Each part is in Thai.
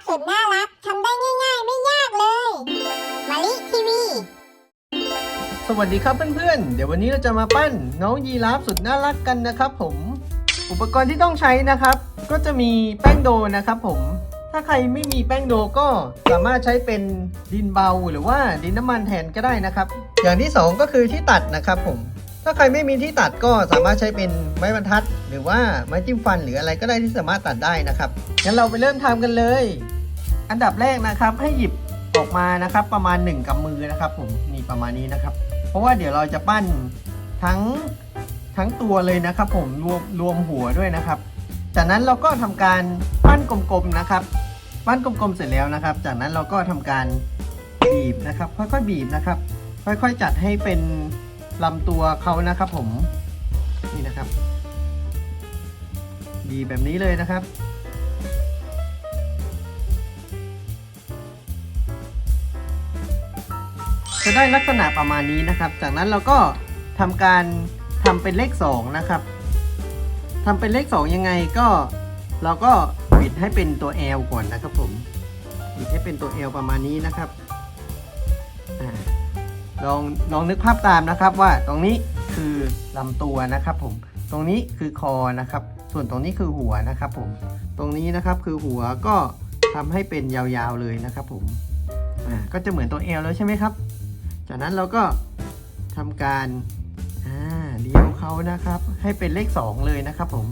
ฟสุดน่ารักทำได้ง่ายๆ ไม่ยากเลยมาลิทีวีสวัสดีครับเพื่อนๆ เดี๋ยววันนี้เราจะมาปั้นน้องยีราฟสุดน่ารักกันนะครับผม อุปกรณ์ที่ต้องใช้นะครับ ก็จะมีแป้งโดนะครับผม ถ้าใครไม่มีแป้งโดก็สามารถใช้เป็นดินเบาหรือว่าดินน้ำมันแทนก็ได้นะครับ อย่างที่สองก็คือที่ตัดนะครับผม ถ้าใครไม่มีที่ตัดก็สามารถใช้เป็นไม้บรรทัด หรือว่าไม้จิ้มฟันหรืออะไรก็ได้ที่สามารถตัดได้นะครับงั้นเราไปเริ่มทำกันเลย อันดับแรกนะครับให้หยิบออกมานะครับ ประมาณ 1กำมือนะครับผมนี่ประมาณนี้นะครับ เพราะว่าเดี๋ยวเราจะปั้นทั้งทั้งตัวเลยนะครับ ผมรวมรวมหัวด้วยนะครับ จากนั้นเราก็ทำการปั้นกลมๆนะครับปั้นกลมๆเสร็จแล้วนะครับ จากนั้นเราก็ทำการบีบนะครับ ค่อยๆบีบนะครับ ค่อยๆจัดให้เป็น ลำตัวเขานะครับผมนี่นะครับบีแบบนี้เลยนะครับ จะได้ลักษณะประมาณนี้นะครับ จากนั้นเราก็ทำการทำเป็นเลข 2 นะครับทำเป็นเลข 2 ยังไงก็เราก็บิดให้เป็นตัว L ก่อนนะครับผมบิดให้เป็นตัว L ประมาณนี้นะครับ ลองลองนึกภาพตามนะครับว่าตรงนี้คือลำตัวนะครับผม ตรงนี้คือคอนะครับ ส่วนตรงนี้คือหัวนะครับผม ตรงนี้นะครับคือหัวก็ทำให้เป็นยาวๆเลยนะครับผม อ่า ก็จะเหมือนตัว L แล้วใช่ไหมครับ จากนั้นเราก็ทำการอ่าเลี้ยวเขานะครับ ให้เป็นเลข 2 เลยนะครับผม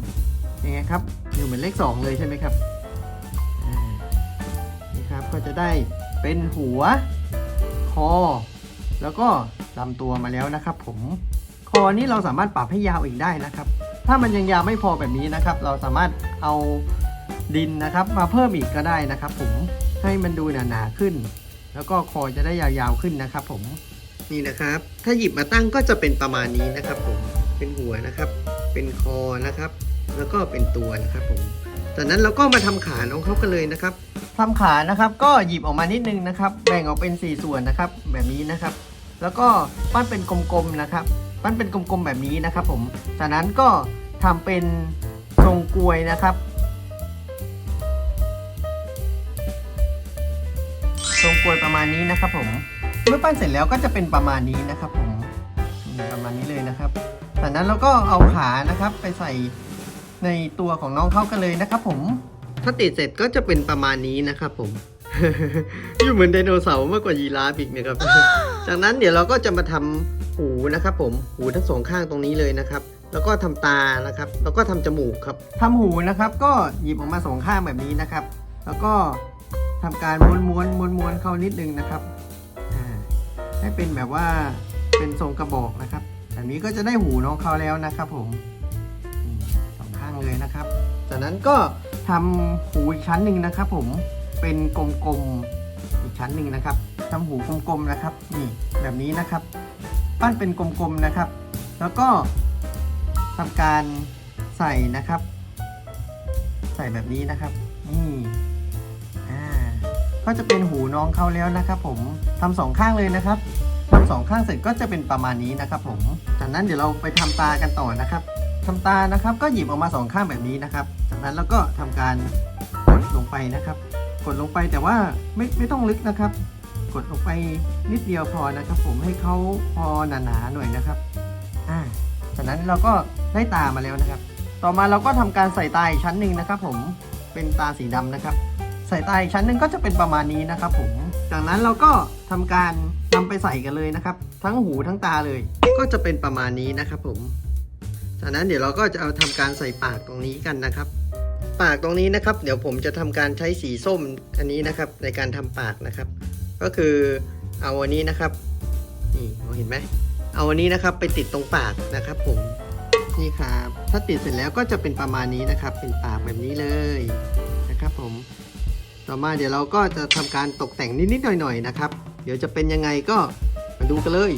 ยังไงครับ อยู่เหมือนเลข 2 เลยใช่ไหมครับ อ่า นี่ครับ ก็จะได้เป็นหัว คอ แล้วก็ลำตัวมาแล้วนะครับ ผมคอนี้เราสามารถปรับให้ยาวอีกได้นะครับ ถ้ามันยังยาวไม่พอแบบนี้นะครับ เราสามารถเอาดินนะครับ มาเพิ่มอีกก็ได้นะครับ ผมให้มันดูหนาๆขึ้น แล้วก็คอจะได้ยาวๆขึ้นนะครับ ผมนี่นะครับ ถ้าหยิบมาตั้งก็จะเป็นประมาณนี้นะครับ ผมเป็นหัวนะครับ เป็นคอนะครับ แล้วก็เป็นตัวนะครับผม จากนั้นเราก็มาทำขาน้องเขากันเลยนะครับทำขานะครับก็หยิบออกมานิดนึงนะครับ แบ่งออกเป็น 4 ส่วนนะครับ แบบนี้นะครับ แล้วก็ปั้นเป็นกลมๆนะครับ ปั้นเป็นกลมๆแบบนี้นะครับ ผมจากนั้นก็ทำเป็นทรงกลวยนะครับทรงกลวยประมาณนี้นะครับ ผมเมื่อปั้นเสร็จแล้วก็จะเป็นประมาณนี้นะครับ ผมประมาณนี้เลยนะครับจากนั้นเราก็เอาขานะครับไปใส่ ในตัวของน้องเข้ากันเลยนะครับผม ถ้าติดเสร็จก็จะเป็นประมาณนี้นะครับผม อยู่เหมือนไดโนเสาร์มากกว่ายีราฟอีกนะครับ จากนั้นเดี๋ยวเราก็จะมาทำหูนะครับผม หูทั้งสองข้างตรงนี้เลยนะครับ แล้วก็ทำตานะครับ แล้วก็ทำจมูกครับทำหูนะครับก็หยิบออกมาสองข้างแบบนี้นะครับ แล้วก็ทำการม้วนม้วนม้วนม้วนเข้านิดนึงนะครับอ่าให้เป็นแบบว่าเป็นทรงกระบอกนะครับแบบนี้ก็จะได้หูน้องเขาแล้วนะครับผมอืมสองข้าง เลยนะครับ จากนั้นก็ทำหูอีกชั้นหนึ่งนะครับ ผมเป็นกลมๆอีกชั้นหนึ่งนะครับทำหูกลมๆนะครับนี่แบบนี้นะครับ ปั้นเป็นกลมๆนะครับ แล้วก็ทำการใส่นะครับ ใส่แบบนี้นะครับนี่อ่าก็จะเป็นหูน้องเขาแล้วนะครับ ผมทำสองข้างเลยนะครับทำสองข้างเสร็จก็จะเป็นประมาณนี้นะครับ ผมจากนั้นเดี๋ยวเราไปทำตากันต่อนะครับ ทำตานะครับ ก็หยิบออกมาสองข้างแบบนี้นะครับ จากนั้นเราก็ทำการกดลงไปนะครับ กดลงไปแต่ว่าไม่ไม่ต้องลึกนะครับ กดลงไปนิดเดียวพอนะครับ ผมให้เขาพอหนาๆหน่อยนะครับอ่าจากนั้นเราก็ได้ตามาแล้วนะครับ ต่อมาเราก็ทำการใส่ตาอีกชั้นหนึ่งนะครับ ผมเป็นตาสีดำนะครับ ใส่ตาอีกชั้นหนึ่งก็จะเป็นประมาณนี้นะครับ ผม จากนั้นเราก็ทำการนำไปใส่กันเลยนะครับ ทั้งหูทั้งตาเลย ก็จะเป็นประมาณนี้นะครับ ผม จากนั้นเดี๋ยวเราก็จะเอาทำการใส่ปากตรงนี้กันนะครับ ปากตรงนี้นะครับ เดี๋ยวผมจะทำการใช้สีส้มอันนี้นะครับ ในการทำปากนะครับ ก็คือเอาอันนี้นะครับนี่มองเห็นไหมเอาอันนี้นะครับไปติดตรงปากนะครับ ผมนี่ครับถ้าติดเสร็จแล้วก็จะเป็นประมาณนี้นะครับ เป็นปากแบบนี้เลยนะครับ ผม ต่อมาเดี๋ยวเราก็จะทำการตกแต่งนิดๆหน่อยๆนะครับ เดี๋ยวจะเป็นยังไงก็มาดูกันเลย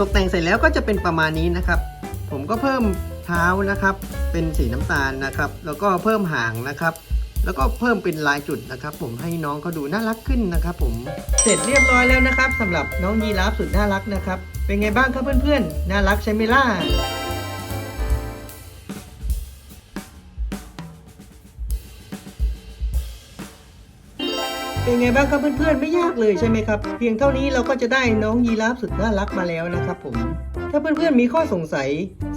ตกแต่งเสร็จแล้วก็จะเป็นประมาณนี้นะครับ ผมก็เพิ่มเท้านะครับ เป็นสีน้ำตาลนะครับ แล้วก็เพิ่มหางนะครับ แล้วก็เพิ่มเป็นลายจุดนะครับ ผมให้น้องเขาดูน่ารักขึ้นนะครับ ผมเสร็จเรียบร้อยแล้วนะครับสำหรับน้องยีราฟสุดน่ารักนะครับ เป็นไงบ้างครับเพื่อนๆน่ารักใช่ไหมล่ะ เป็นไงบ้างครับเพื่อนๆ ไม่ยากเลยใช่ไหมครับ เพียงเท่านี้เราก็จะได้น้องยีราฟสุดน่ารักมาแล้วนะครับผม ถ้าเพื่อนๆ มีข้อสงสัย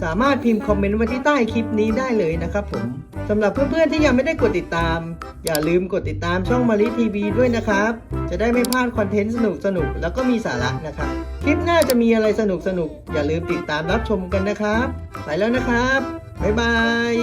สามารถพิมพ์คอมเมนต์ไว้ที่ใต้คลิปนี้ได้เลยนะครับผมสำหรับเพื่อนๆ ที่ยังไม่ได้กดติดตาม อย่าลืมกดติดตามช่องมาริทีวีด้วยนะครับ จะได้ไม่พลาดคอนเทนต์สนุกๆ แล้วก็มีสาระนะครับ คลิปหน้าจะมีอะไรสนุกๆ อย่าลืมติดตามรับชมกันนะครับ ไปแล้วนะครับ บ๊ายบาย